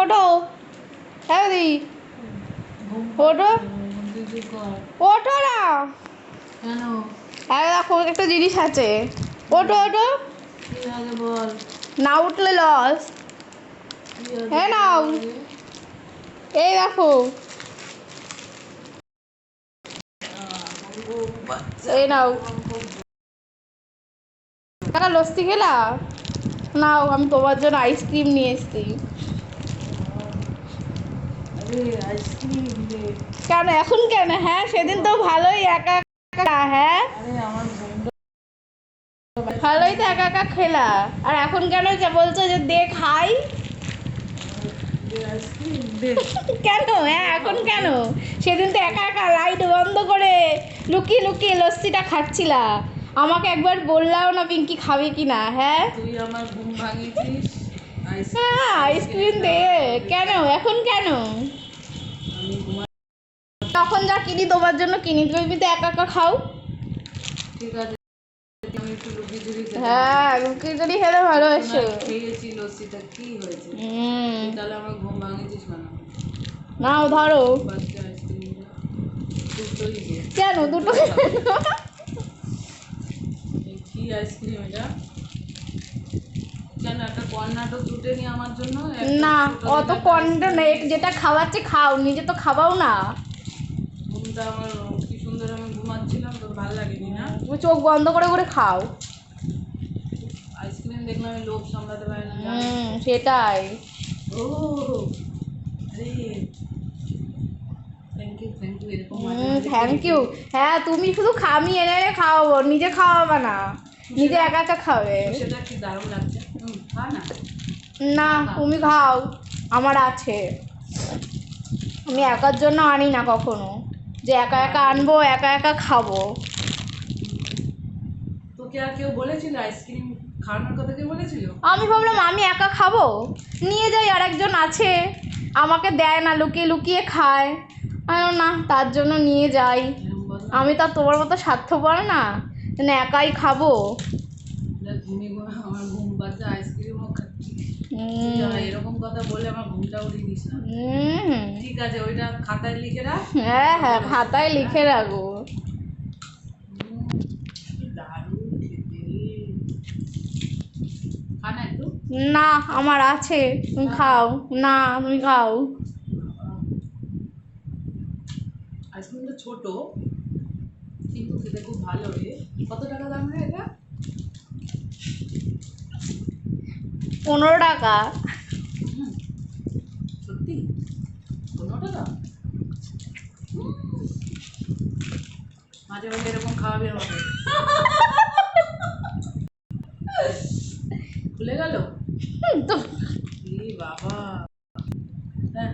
ওঠো হ্যাঁ দি। ওঠো ওঠো না। হ্যাঁ দেখো একটা জিনিস আছে। ওঠো ওঠো না উঠলে লস হ্যাঁ নাও এই দেখো। এই নাও। লস্যি খেলা? নাও আমি তোমার জন্য আইসক্রিম নিয়ে এসেছি। কেন এখন কেন? হ্যাঁ সেদিন তো ভালোই একা একা হ্যাঁ? ভালোই তো একা একা খেলা। আর এখন কেন যে বলছো যে দে খাই? কেন? হ্যাঁ এখন কেন? সেদিন তো একা একা লাইট বন্ধ করে লুকিয়ে লুকিয়ে লস্যিটা খাচ্ছিলা। আমাকে একবার বললাও না পিঙ্কি খাবে কি না হ্যাঁ? তুই আমার ঘুম ভাঙিয়েছিস। হ্যাঁ আইসক্রিম দে কেন? এখন কেন? তখন যা কিনি তোমার জন্য কিনি তুমি তো একা একা খাও। ঠিক আছে চুরি হ্যাঁ খেলে ভালো এসো। খেয়েছি লস্যিটা কি হয়েছে? তাহলে আমার ঘুম ভাঙিয়েছিস কেন? নাও ধরো। দে কেন? দুটো কি আইসক্রিম এটা? জুটেনি আমার জন্য না অত কন্ড নেই যেটা খাওয়াচ্ছে খাও নিজে তো খাওয়াও না। ঘুমটা আমার কি সুন্দর আমি ঘুমাচ্ছিলাম তোর ভালো লাগেনি না? তুমি চোখ বন্ধ করে করে খাও। আইসক্রিম দেখলাম আমি লোভ সামলাতে পারি না হুম সেটাই। ও আরে থ্যাংক ইউ হ্যাঁ তুমি শুধু খামি এনে এনে খাওয়াবো নিজে খাওয়াবে না। নিজে একা একা খাবে। সেটা কি দারুণ লাগছে। না তুমি খাও। আমার আছে। আমি একার জন্য আনি না কখনো। যে একা একা আনব একা একা খাব। তোকে আর কেউ বলেছিল? আইসক্রিম খাওয়ানোর কথা কেউ বলেছিল? আমি ভাবলাম আমি একা খাব? নিয়ে যাই আর একজন আছে। আমাকে দেয় না লুকিয়ে লুকিয়ে খায়। না তার জন্য নিয়ে যাই। আমি তো আর তোমার মতো স্বার্থপর না একাই খাব। ঘুমিয়ে আমার ঘুম পাচ্ছে আইসক্রিমও খাচ্ছি। এরকম কথা বলে আমার ঘুমটা দিস না। ঠিক আছে ওইটা খাতায় লিখে রাখ। হ্যাঁ হ্যাঁ খাতায় লিখে রাখব। একটু। না আমার আছে। তুমি খাও। না তুমি খাও। আইসক্রিমটা ছোট কিন্তু খেতে খুব ভালো রে। কত টাকা দাম রে এটা? পনেরো টাকা। সত্যি? পনেরো টাকা? মাঝে মাঝে এরকম খাওয়াবে আমাকে। খুলে গেল? তো বাবা। হ্যাঁ।